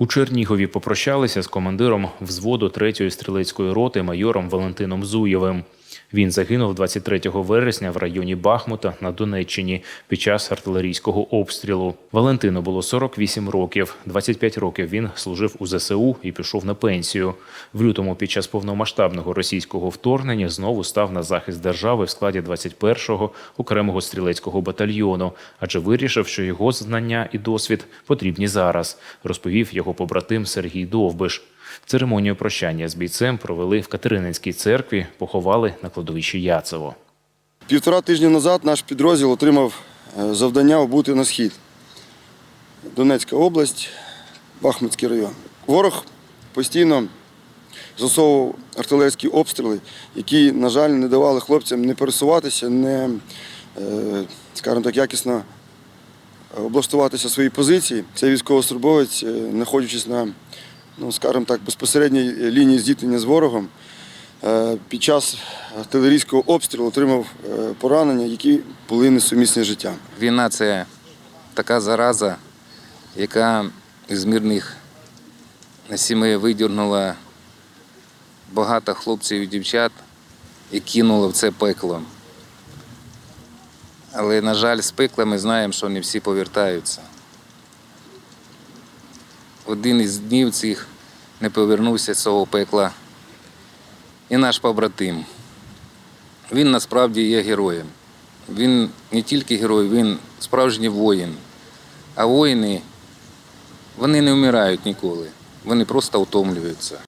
У Чернігові попрощалися з командиром взводу 3-ї стрілецької роти майором Валентином Зуєвим. Він загинув 23 вересня в районі Бахмута на Донеччині під час артилерійського обстрілу. Валентину було 48 років. 25 років він служив у ЗСУ і пішов на пенсію. В лютому під час повномасштабного російського вторгнення знову став на захист держави в складі 21-го окремого стрілецького батальйону, адже вирішив, що його знання і досвід потрібні зараз, розповів його побратим Сергій Довбиш. Церемонію прощання з бійцем провели в Катерининській церкві, поховали на кладовищі Яцево. Півтора тижні назад наш підрозділ отримав е, завдання обути на схід. Донецька область, Бахмутський район. Ворог постійно засовував артилерійські обстріли, які, на жаль, не давали хлопцям не пересуватися, не, е, скажімо так, якісно облаштуватися свої позиції. Цей військовослужбовець, е, знаходячись на, ну, скажімо так, безпосередній лінії зіткнення з ворогом, Е, Під час артилерійського обстрілу отримав е, поранення, які були несумісні з життям. Війна це така зараза, яка з мирних сімей видірнула багато хлопців і дівчат і кинула в це пекло. Але, на жаль, з пекла ми знаємо, що не всі повертаються. Один із днів цих не повернувся з цього пекла і наш побратим. Він насправді є героєм. Він не тільки герой, він справжній воїн. А воїни вони не вмирають ніколи. Вони просто втомлюються.